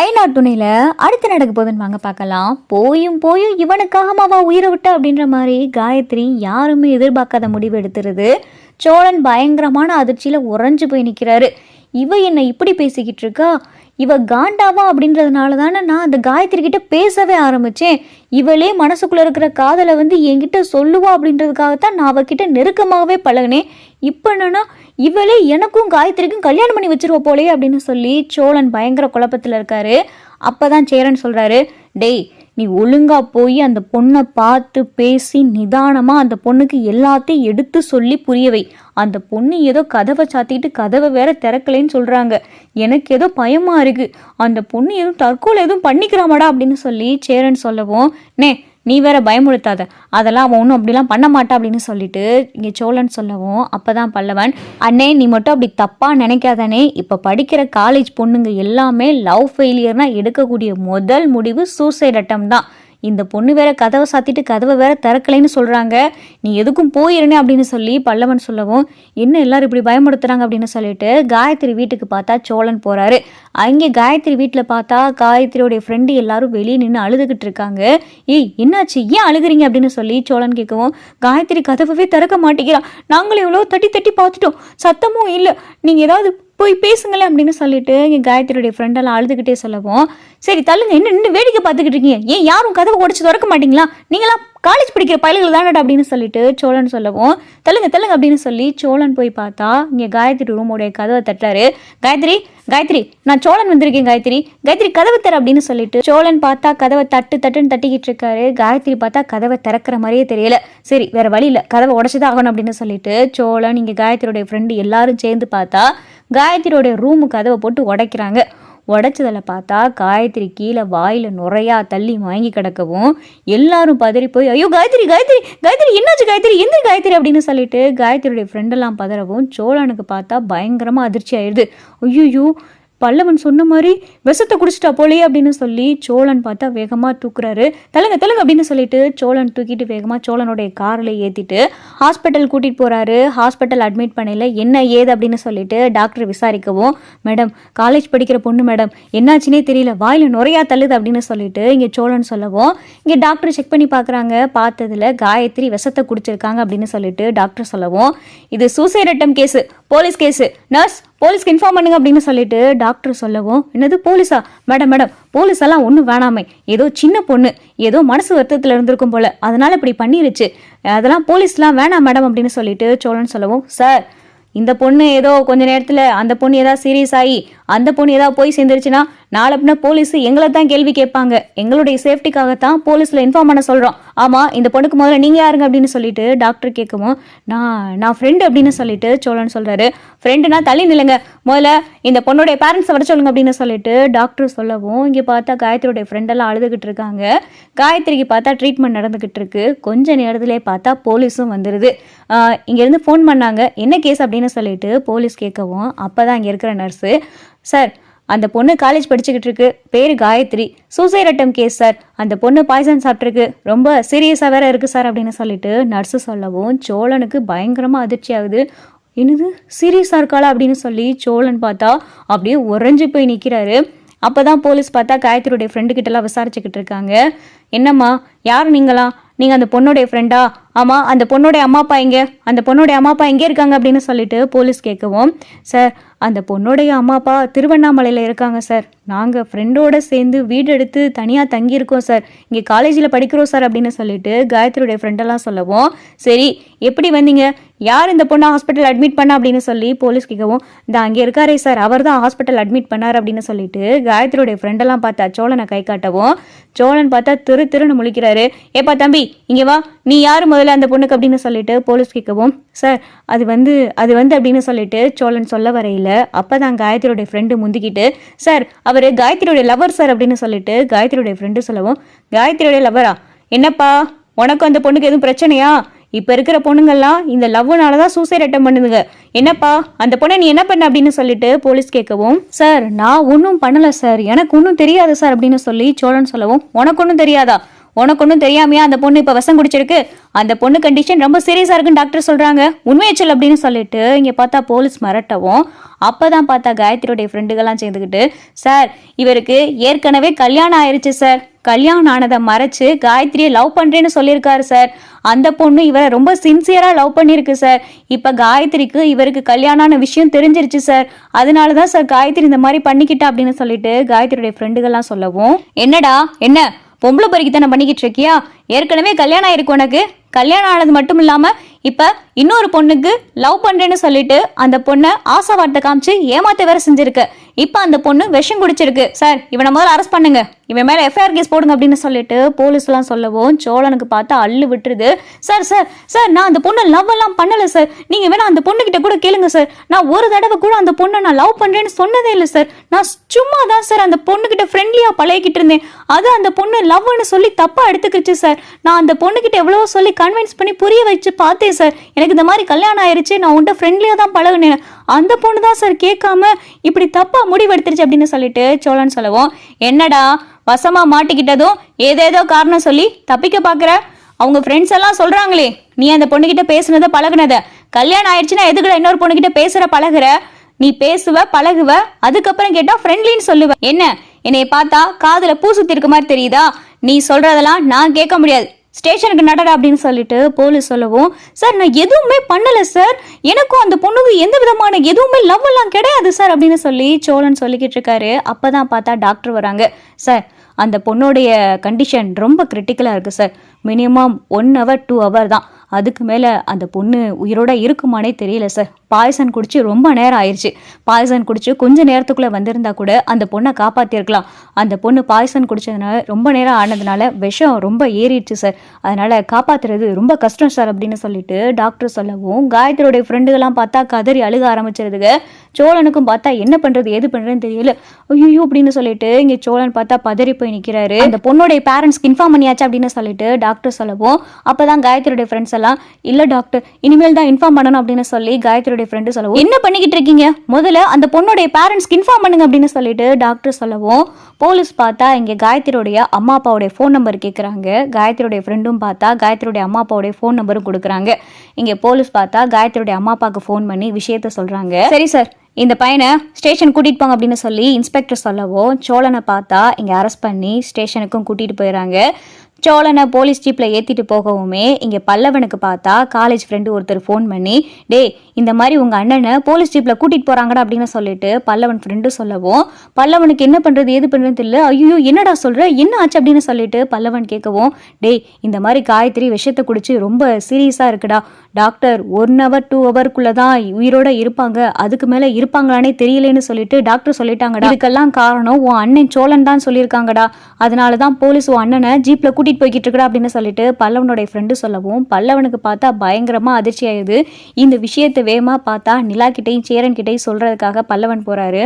ஐநா துணையில அடுத்து நடக்க போகுதுன்னு வாங்க பார்க்கலாம். போயும் போயும் இவனுக்காக இவனுக்காகமாவா உயிரை விட்ட அப்படின்ற மாதிரி காயத்ரி யாருமே எதிர்பார்க்காத முடிவு எடுத்துருது. சோழன் பயங்கரமான அதிர்ச்சியில உறைஞ்சு போய் நிற்கிறாரு இவ என்ன இப்படி பேசிக்கிட்டு இருக்கா? இவ காண்டாவா அப்படின்றதுனால தானே நான் அந்த காயத்ரி கிட்ட பேசவே ஆரம்பித்தேன் இவளே மனசுக்குள்ள இருக்கிற காதலை வந்து என்கிட்ட சொல்லுவா அப்படின்றதுக்காகத்தான் நான் அவகிட்ட நெருக்கமாகவே பழகினேன். இப்போ என்னன்னா இவளே எனக்கும் காயத்ரிக்கும் கல்யாணம் பண்ணி வச்சிருவ போலே அப்படின்னு சொல்லி சோழன் பயங்கர குழப்பத்தில் இருக்காரு. அப்பதான் சேரன் சொல்கிறாரு டெய் நீ ஒழுங்கா போய் அந்த பொண்ணை பார்த்து பேசி நிதானமா அந்த பொண்ணுக்கு எல்லாத்தையும் எடுத்து சொல்லி புரியவை அந்த பொண்ணு ஏதோ கதவை சாத்திட்டு கதவை வேற திறக்கலைன்னு சொல்றாங்க. எனக்கு ஏதோ பயமா இருக்கு. அந்த பொண்ணு எதுவும் தற்கொலை எதுவும் பண்ணிக்கிறாமாடா அப்படின்னு சொல்லி சேரன் சொல்லவும் நே நீ வேற பயமுறுத்தாத. அதெல்லாம் அவன் ஒன்றும் அப்படிலாம் பண்ண மாட்டா அப்படின்னு சொல்லிட்டு இங்கே சோழன் சொல்லவும் அப்பதான் பல்லவன் அண்ணே நீ மட்டும் அப்படி தப்பாக நினைக்காதானே. இப்போ படிக்கிற காலேஜ் பொண்ணுங்க எல்லாமே லவ் ஃபெயிலியர்னால் எடுக்கக்கூடிய முதல் முடிவு சூசைட் அட்டம் தான். இந்த பொண்ணு வேற கதவை சாத்திட்டு கதவை வேற திறக்கலைன்னு சொல்றாங்க. நீ எதுக்கும் போயிருனே அப்படின்னு சொல்லி பல்லவன் சொல்லவும் என்ன எல்லாரும் இப்படி பயமுடுத்துறாங்க அப்படின்னு சொல்லிட்டு காயத்ரி வீட்டுக்கு பார்த்தா சோழன் போறாரு. அங்கே காயத்ரி வீட்டில் பார்த்தா காயத்ரியோடைய ஃப்ரெண்டு எல்லாரும் வெளியே நின்று அழுதுகிட்டு இருக்காங்க. ஏய் என்னாச்சு? ஏன் அழுகுறீங்க? அப்படின்னு சொல்லி சோழன் கேட்கவும் காயத்ரி கதவவே திறக்க மாட்டேங்கிறான் நாங்களும் எவ்வளோ தட்டி தட்டி பார்த்துட்டோம். சத்தமும் இல்லை. நீங்கள் ஏதாவது போய் பேசுங்களேன் அப்படின்னு சொல்லிட்டு எங்கள் காயத்ரியுடைய ஃப்ரெண்டெல்லாம் அழுதுகிட்டே சொல்லவும் சரி தள்ளுங்க என்ன நின்று வேடிக்கை பார்த்துக்கிட்டு இருக்கீங்க? ஏன் யாரும் கதவை உடச்சி திறக்க மாட்டீங்களா? நீங்களாம் காலேஜ் படிக்கிற பயல்கள் தானடா? அப்படின்னு சொல்லிட்டு சோழன் சொல்லவும் தள்ளுங்க தள்ளுங்க அப்படின்னு சொல்லி சோழன் போய் பார்த்தா இங்கே காயத்ரி ரூமுடைய கதவை தட்டுறாரு. காயத்ரி காயத்ரி நான் சோழன் வந்திருக்கேன் காயத்ரி. காயத்ரி கதவை தர அப்படின்னு சொல்லிட்டு சோழன் பார்த்தா கதவை தட்டு தட்டுன்னு தட்டிக்கிட்டு இருக்காரு. காயத்ரி பார்த்தா கதவை திறக்கிற மாதிரியே தெரியல. சரி வேற வழி இல்லை. கதவை உடச்சுதான் ஆகணும் அப்படின்னு சொல்லிட்டு சோழன் இங்கே காயத்ரியோடைய ஃப்ரெண்டு எல்லாரும் சேர்ந்து பார்த்தா காயத்ரியோடைய ரூமு கதவை போட்டு உடைக்கிறாங்க. உடைச்சதில் பார்த்தா காயத்ரி கீழே வாயில் நுறையா தள்ளி வாங்கி கிடக்கவும் எல்லாரும் பதறி போய் ஐயோ காயத்ரி காயத்ரி காயத்ரி என்னாச்சு காயத்ரி எந்த காயத்ரி அப்படின்னு சொல்லிட்டு காயத்ரியுடைய ஃப்ரெண்டெல்லாம் பதறவும் சோழனுக்கு பார்த்தா பயங்கரமாக அதிர்ச்சி ஆயிடுது ஐயோ பல்லவன் சொன்ன மாதிரி விஷத்தை குடிச்சிட்டா போலயே அப்படின்னு சொல்லி சோழன் பார்த்தா வேகமாக தூக்குறாரு. தலங்க தலங்க அப்படின்னு சொல்லிட்டு சோழன் தூக்கிட்டு வேகமாக சோழனுடைய காரில் ஏற்றிட்டு ஹாஸ்பிட்டல் கூட்டிகிட்டு போகிறாரு ஹாஸ்பிட்டல் அட்மிட் பண்ணையில் என்ன ஏது அப்படின்னு சொல்லிட்டு டாக்டர் விசாரிக்கவும் மேடம் காலேஜ் படிக்கிற பொண்ணு மேடம் என்னாச்சுனே தெரியல. வாயில் நுறையா தள்ளுது அப்படின்னு சொல்லிட்டு இங்கே சோழன் சொல்லவும் இங்கே டாக்டர் செக் பண்ணி பார்க்குறாங்க. பார்த்ததில் காயத்ரி விஷத்தை குடிச்சிருக்காங்க அப்படின்னு சொல்லிட்டு டாக்டர் சொல்லவும் இது suicide attempt case police case nurse போலீஸ்க்கு இன்ஃபார்ம் பண்ணுங்க அப்படின்னு சொல்லிட்டு டாக்டர் சொல்லவும் என்னது போலீஸா? மேடம் மேடம் போலீஸ் எல்லாம் ஒன்றும் வேணாமே. ஏதோ சின்ன பொண்ணு ஏதோ மனசு வருத்தத்தில் இருந்திருக்கும் போல. அதனால இப்படி பண்ணிருச்சு. அதெல்லாம் போலீஸ்லாம் வேணாம் மேடம் அப்படின்னு சொல்லிட்டு சோழன் சொல்லவும் சார் இந்த பொண்ணு ஏதோ கொஞ்ச நேரத்தில் அந்த பொண்ணு ஏதாவது சீரியஸ் ஆகி அந்த பொண்ணு ஏதாவது போய் சேர்ந்துருச்சுன்னா நாளை பின்ன போலீஸ் எங்களை தான் கேள்வி கேட்பாங்க. எங்களுடைய சேஃப்டிக்காகத்தான் போலீஸில் இன்ஃபார்ம் பண்ண சொல்கிறோம் ஆமாம் இந்த பொண்ணுக்கு முதல்ல நீங்கள் யாருங்க அப்படின்னு சொல்லிட்டு டாக்டர் கேட்கவும் நான் நான் ஃப்ரெண்டு அப்படின்னு சொல்லிட்டு சோழன் சொல்கிறாரு ஃப்ரெண்டுனா தள்ளி நில்லுங்க. முதல்ல இந்த பொண்ணுடைய பேரண்ட்ஸை வர சொல்லுங்க அப்படின்னு சொல்லிட்டு டாக்டர் சொல்லவும் இங்கே பார்த்தா காயத்ரியோடைய ஃப்ரெண்டெல்லாம் அழுதுகிட்டு இருக்காங்க. காயத்ரிக்கு பார்த்தா ட்ரீட்மெண்ட் நடந்துகிட்டு இருக்கு. கொஞ்ச நேரத்திலே பார்த்தா போலீஸும் வந்துடுது இங்கேருந்து ஃபோன் பண்ணாங்க. என்ன கேஸ் அப்படின்னு சொல்லிட்டு போலீஸ் கேட்கவும் அப்போ தான் இங்கே இருக்கிற நர்ஸு சார் அந்த பொண்ணு காலேஜ் படிச்சுக்கிட்டு இருக்கு. பேர் Gayathri. Suicide attempt case sir அந்த பொண்ணு பாய்சன் சாப்பிட்ருக்கு ரொம்ப சீரியஸாக வேற இருக்கு சார் அப்படின்னு சொல்லிட்டு நர்ஸு சொல்லவும் சோழனுக்கு பயங்கரமாக அதிர்ச்சி ஆகுது. என்னது? சீரியஸாக இருக்காளா அப்படின்னு சொல்லி சோழன் பார்த்தா அப்படியே உறைஞ்சு போய் நிற்கிறாரு அப்போ தான் போலீஸ் பார்த்தா காயத்ரியுடைய ஃப்ரெண்டு கிட்டலாம் விசாரிச்சுக்கிட்டு இருக்காங்க. என்னம்மா யார் நீங்களா நீங்கள் அந்த பொண்ணுடைய ஃப்ரெண்டா ஆமாம் அந்த பொண்ணுடைய அம்மா அப்பா எங்கே? அந்த பொண்ணுடைய அம்மா அப்பா எங்கே இருக்காங்க அப்படின்னு சொல்லிட்டு போலீஸ் கேட்கவும் சார் அந்த பொண்ணுடைய அம்மா அப்பா திருவண்ணாமலையில் இருக்காங்க சார். நாங்கள் ஃப்ரெண்டோட சேர்ந்து வீடு எடுத்து தனியாக தங்கியிருக்கோம் சார். இங்கே காலேஜில் படிக்கிறோம் சார் அப்படின்னு சொல்லிட்டு காயத்ரியுடைய ஃப்ரெண்டெல்லாம் சொல்லவும் சரி எப்படி வந்தீங்க? யார் இந்த பொண்ணை ஹாஸ்பிட்டல் அட்மிட் பண்ணா? அப்படின்னு சொல்லி போலீஸ் கேட்கவும் இந்த அங்கே இருக்காரே சார். அவர் தான் ஹாஸ்பிட்டல் அட்மிட் பண்ணார் அப்படின்னு சொல்லிட்டு காயத்ரியுடைய ஃப்ரெண்டெல்லாம் பார்த்தா சோழனை கை காட்டவும் சோழன் பார்த்தா திரு திருன்னு முழிக்கிறாரு ஏப்பா தம்பி இங்கே வா. நீ யார் முதல்ல அந்த பொண்ணுக்கு அப்படின்னு சொல்லிட்டு போலீஸ் கேட்கவும் சார் அது வந்து அது வந்து அப்படின்னு சொல்லிட்டு சோழன் சொல்ல வரையில அப்பதான் காயத்ரியோடைய ஃப்ரெண்டு முந்திக்கிட்டு சார் அவர் காயத்ரியோடைய லவர் சார் அப்படின்னு சொல்லிட்டு காயத்ரியோடைய ஃப்ரெண்டு சொல்லவும் காயத்ரியோடைய லவரா என்னப்பா? உனக்கும் அந்த பொண்ணுக்கு எதுவும் பிரச்சனையா? இப்போ இருக்கிற பொண்ணுங்கள்லாம் இந்த லவ்னால தான் சூசைட் அட்டம் பண்ணுதுங்க. என்னப்பா? அந்த பொண்ணை நீ என்ன பண்ண? அப்படின்னு சொல்லிட்டு போலீஸ் கேட்கவும் சார் நான் ஒன்றும் பண்ணலை சார். எனக்கு ஒன்றும் தெரியாது சார் அப்படின்னு சொல்லி சோழன் சொல்லவும் உனக்கு ஒன்றும் தெரியாதா? உனக்கு ஒன்றும் தெரியாமையா அந்த பொண்ணு இப்போ விஷம் குடிச்சிருக்கு? அந்த பொண்ணு கண்டிஷன் ரொம்ப சீரியஸாக இருக்குன்னு டாக்டர் சொல்கிறாங்க உண்மையை சொல் அப்படின்னு சொல்லிட்டு இங்கே பார்த்தா போலீஸ் மிரட்டவும் அப்போ தான் பார்த்தா காயத்ரியோடைய ஃப்ரெண்டுகள்லாம் சேர்ந்துக்கிட்டு சார் இவருக்கு ஏற்கனவே கல்யாணம் ஆயிடுச்சு சார். கல்யாணம் ஆனதை மறைச்சு காயத்ரியை லவ் பண்ணுறேன்னு சொல்லியிருக்காரு சார். அந்த பொண்ணு இவரை ரொம்ப சின்சியராக லவ் பண்ணியிருக்கு சார். இப்போ காயத்ரிக்கு இவருக்கு கல்யாணமான விஷயம் தெரிஞ்சிருச்சு சார். அதனால தான் சார் காயத்ரி இந்த மாதிரி பண்ணிக்கிட்டா அப்படின்னு சொல்லிட்டு காயத்ரியுடைய ஃப்ரெண்டுகள்லாம் சொல்லவும் என்னடா என்ன? பொம்பளை பொறுக்கித்தனை பண்ணிக்கிட்டு இருக்கியா? ஏற்கனவே கல்யாணம் ஆயிருக்கு உனக்கு. கல்யாணம் ஆனது மட்டும் இல்லாமல் இப்போ இன்னொரு பொண்ணுக்கு லவ் பண்ணுறேன்னு சொல்லிட்டு அந்த பொண்ணை ஆசை வார்த்தை காமிச்சு ஏமாத்த வேற செஞ்சிருக்கு. இப்போ அந்த பொண்ணு விஷம் குடிச்சிருக்கு. சார் இவனை முதல்ல அரெஸ்ட் பண்ணுங்க. இவன் மேலே எஃப்ஐஆர் கேஸ் போடுங்க அப்படின்னு சொல்லிட்டு போலீஸ்லாம் சொல்லவும் சோழனுக்கு பார்த்தா அள்ளு விட்டுருது. சார் சார் சார் நான் அந்த பொண்ணை லவ் எல்லாம் பண்ணலை சார். நீங்கள் வேணா அந்த பொண்ணுக்கிட்ட கூட கேளுங்க சார். நான் ஒரு தடவை கூட அந்த பொண்ணை நான் லவ் பண்ணுறேன்னு சொன்னதே இல்லை சார். நான் சும்மா தான் சார் அந்த பொண்ணுக்கிட்ட ஃப்ரெண்ட்லியாக பழகிக்கிட்டு இருந்தேன். அது அந்த பொண்ணு லவ்னு சொல்லி தப்பாக எடுத்துக்கிச்சு சார். நான் அந்த பொண்ணுக்கிட்ட எவ்வளவோ சொல்லி கன்வின்ஸ் பண்ணி புரிய வச்சு பார்த்தேன் சார். எனக்கு இந்த மாதிரி கல்யாணம் ஆயிடுச்சு நான் உன்ட்ட ஃப்ரெண்ட்லியாக தான் பழகுனேன். அந்த பொண்ணு தான் சார் கேட்காம இப்படி தப்பாக முடிவெடுத்துருச்சு அப்படின்னு சொல்லிட்டு சோழன் சொல்லவும். என்னடா வசமா மாட்டிக்கிட்டதும் ஏதேதோ காரணம் சொல்லி தப்பிக்க பார்க்குற அவங்க ஃப்ரெண்ட்ஸ் எல்லாம் சொல்கிறாங்களே நீ அந்த பொண்ணுகிட்ட பேசுனத பழகுனத. கல்யாணம் ஆயிடுச்சுன்னா எதுக்குல இன்னொரு பொண்ணுகிட்ட பேசுகிற பழகுற? நீ பேசுவ பழகுவ அதுக்கப்புறம் கேட்டா ஃப்ரெண்ட்லின்னு சொல்லுவ. என்ன என்னைய பார்த்தா காதுல பூ சுத்தி இருக்க மாதிரி தெரியுதா? நீ சொல்றதெல்லாம் நான் கேட்க முடியாது. ஸ்டேஷனுக்கு நடடா அப்படின்னு சொல்லிட்டு போலீஸ் சொல்லவும் சார் நான் எதுவுமே பண்ணலை சார். எனக்கும் அந்த பொண்ணுக்கு எந்த விதமான எதுவுமே லவ் எல்லாம் கிடையாது சார் அப்படின்னு சொல்லி சோழன் சொல்லிக்கிட்டு இருக்காரு. அப்பதான் பார்த்தா டாக்டர் வராங்க. சார் அந்த பொண்ணுடைய கண்டிஷன் ரொம்ப கிரிட்டிக்கலாக இருக்குது sir. Minimum one hour two hour தான். அதுக்கு மேலே அந்த பொண்ணு உயிரோட இருக்குமானே தெரியல சார் பாய்சன் குடிச்சு ரொம்ப நேரம் ஆயிடுச்சு பாய்சன் குடிச்சு கொஞ்ச நேரத்துக்குள்ளே வந்திருந்தா கூட அந்த பொண்ணை காப்பாற்றிருக்கலாம் அந்த பொண்ணு பாய்சன் குடிச்சதுனால ரொம்ப நேரம் ஆனதுனால விஷம் ரொம்ப ஏறிடுச்சு சார் அதனால் காப்பாற்றுறது ரொம்ப கஷ்டம் சார் அப்படின்னு சொல்லிட்டு டாக்டர் சொல்லவும் காயத்ரியோடைய ஃப்ரெண்டுகள்லாம் பார்த்தா கதறி அழுக ஆரம்பிச்சிருதுங்க. சோழனுக்கும் பார்த்தா என்ன பண்ணுறது எது பண்ணுறதுன்னு தெரியல. ஐயோ அப்படின்னு சொல்லிட்டு இங்கே சோழன் பார்த்தா பதறி போய் நிற்கிறாரு அந்த பொண்ணுடைய பேரண்ட்ஸ்க்கு இன்ஃபார்ம் பண்ணியாச்சு அப்படின்னு சொல்லிட்டு டாக்டர் சொல்லவும் அப்போ தான் காயத்ரியுடைய ஃப்ரெண்ட்ஸ் எல்லாம் இல்லை டாக்டர் இனிமேல் தான் இன்ஃபார்ம் பண்ணணும் அப்படின்னு சொல்லி காயத்ரியுடைய ஃப்ரெண்டு சொல்லவும் என்ன பண்ணிக்கிட்டு இருக்கீங்க? முதல்ல அந்த பொண்ணுடைய பேரண்ட்ஸ்க்கு இன்ஃபார்ம் பண்ணுங்க அப்படின்னு சொல்லிட்டு டாக்டர் சொல்லவும் போலீஸ் பார்த்தா இங்கே காயத்ரியுடைய அம்மா அப்பாவுடைய ஃபோன் நம்பர் கேட்குறாங்க காயத்ரியுடைய ஃப்ரெண்டும் பார்த்தா காயத்ரியுடைய அம்மா அப்பாவுடைய ஃபோன் நம்பரும் கொடுக்குறாங்க. இங்கே போலீஸ் பார்த்தா காயத்ரியுடைய அம்மா அப்பாவுக்கு ஃபோன் பண்ணி விஷயத்த சொல்கிறாங்க சரி சார் இந்த பையனை ஸ்டேஷன் கூட்டிகிட்டு போங்க அப்படின்னு சொல்லி இன்ஸ்பெக்டர் சொல்லவும் சோழனை பார்த்தா இங்கே அரெஸ்ட் பண்ணி ஸ்டேஷனுக்கும் கூட்டிகிட்டு போயிடறாங்க சோழனை போலீஸ் ஜீப்பில் ஏற்றிட்டு போகவுமே இங்கே பல்லவனுக்கு பார்த்தா காலேஜ் ஃப்ரெண்டு ஒருத்தர் ஃபோன் பண்ணி டேய் இந்த மாதிரி உங்கள் அண்ணனை போலீஸ் ஜீப்பில் கூட்டிகிட்டு போகிறாங்கடா அப்படின்னு சொல்லிட்டு பல்லவன் ஃப்ரெண்டு சொல்லவும் பல்லவனுக்கு என்ன பண்ணுறது ஏது பண்ணுறதுன்னு தெரியல. ஐயோ என்னடா சொல்கிற என்ன ஆச்சு? அப்படின்னு சொல்லிட்டு பல்லவன் கேட்கவும் டேய் இந்த மாதிரி காயத்ரி விஷத்தை குடிச்சு ரொம்ப சீரியஸாக இருக்குடா. டாக்டர் ஒன் ஹவர் டூ ஹவருக்குள்ளே தான் உயிரோட இருப்பாங்க. அதுக்கு மேலே இருப்பாங்களானே தெரியலேன்னு சொல்லிட்டு டாக்டர் சொல்லிட்டாங்கடா. இதுக்கெல்லாம் காரணம் உன் அண்ணன் சோழன் தான் சொல்லியிருக்காங்கடா. அதனால தான் போலீஸ் உன் அண்ணனை ஜீப்பில் கூட்டிகிட்டு போய்கிட்டு இருக்கடா அப்படின்னு சொல்லிட்டு பல்லவனுடைய ஃப்ரெண்டு சொல்லவும் பல்லவனுக்கு பார்த்தா பயங்கரமாக அதிர்ச்சி ஆயிடுது இந்த விஷயத்தை வேகமாக பார்த்தா நிலா கிட்டையும் சேரன் கிட்டையும் சொல்கிறதுக்காக பல்லவன் போகிறாரு